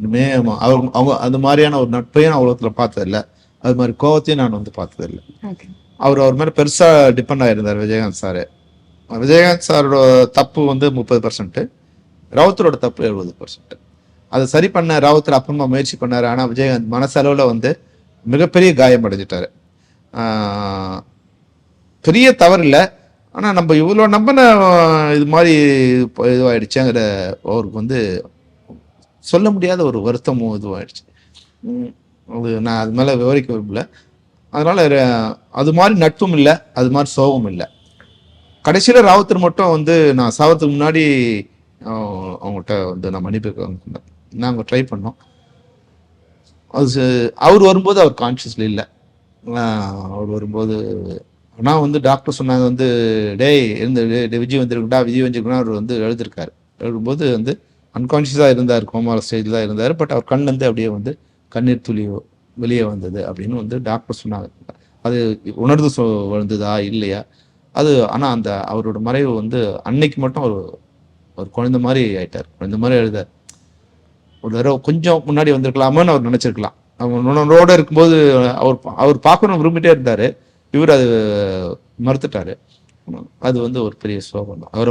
இனிமே அவங்க அவங்க அந்த மாதிரியான ஒரு நட்பையும் நான் உலகத்தில் பார்த்ததில்ல. அது மாதிரி கோவத்தையும் நான் வந்து பார்த்ததில்ல. அவர் அவர் மேலே பெருசாக டிபெண்ட் ஆகிருந்தார் விஜயகாந்த் சார். விஜயகாந்த் சாரோட தப்பு வந்து முப்பது பர்சன்ட் ராவுத்தரோட தப்பு எழுபது பர்சன்ட் அதை சரி பண்ண ராவுத்தர் அப்புறமா முயற்சி பண்ணார். ஆனால் விஜயகாந்த் மனசளவில் வந்து மிகப்பெரிய காயம் அடைஞ்சிட்டாரு. பெரிய தவறு இல்லை ஆனால் நம்ம இவ்வளோ நம்பின இது மாதிரி இப்போ இதுவாயிடுச்சுங்கிற அவருக்கு வந்து சொல்ல முடியாத ஒரு வருத்தமும் இதுவாயிடுச்சு. அது நான் அது மேலே விவரிக்க விரும்பல. அதனால அது மாதிரி நட்பும் இல்லை அது மாதிரி சோகமும் இல்லை. கடைசியில் ராவத்தர் மட்டும் வந்து நான் சாவத்துக்கு முன்னாடி அவங்ககிட்ட வந்து நான் மன்னிப்பு நாங்கள் ட்ரை பண்ணோம். அது அவர் வரும்போது அவர் கான்ஷியஸ்லி இல்லை. அவர் வரும்போது ஆனால் வந்து டாக்டர் சொன்னாங்க வந்து டேய் இருந்து விஜய் வந்திருக்குடா விஜய் வந்திருக்குன்னா அவர் வந்து எழுதியிருக்காரு எழுதும்போது வந்து அன்கான்ஷியஸாக இருந்தார் கோமால ஸ்டேஜில் தான் இருந்தார் பட் அவர் கண்ணிலேருந்து அப்படியே வந்து கண்ணீர் துளி வெளியே வந்தது அப்படின்னு வந்து டாக்டர் சொன்னாங்க. அது உணர்ந்து சொ வந்ததா இல்லையா? அது ஆனால் அந்த அவரோட மறைவு வந்து அன்னைக்கு மட்டும் ஒரு ஒரு குழந்தை மாதிரி ஆயிட்டார். குழந்தை மாதிரி எழுதார் ஒரு தடவை கொஞ்சம் முன்னாடி வந்திருக்கலாமான்னு அவர் நினச்சிருக்கலாம். அவங்க உணர்வோடு இருக்கும்போது அவர் பா- அவர் பார்க்கணும் விரும்பிட்டே இருந்தார். இவர் அது மறுத்துட்டாரு. அது வந்து ஒரு பெரிய சோகம் தான். அவரை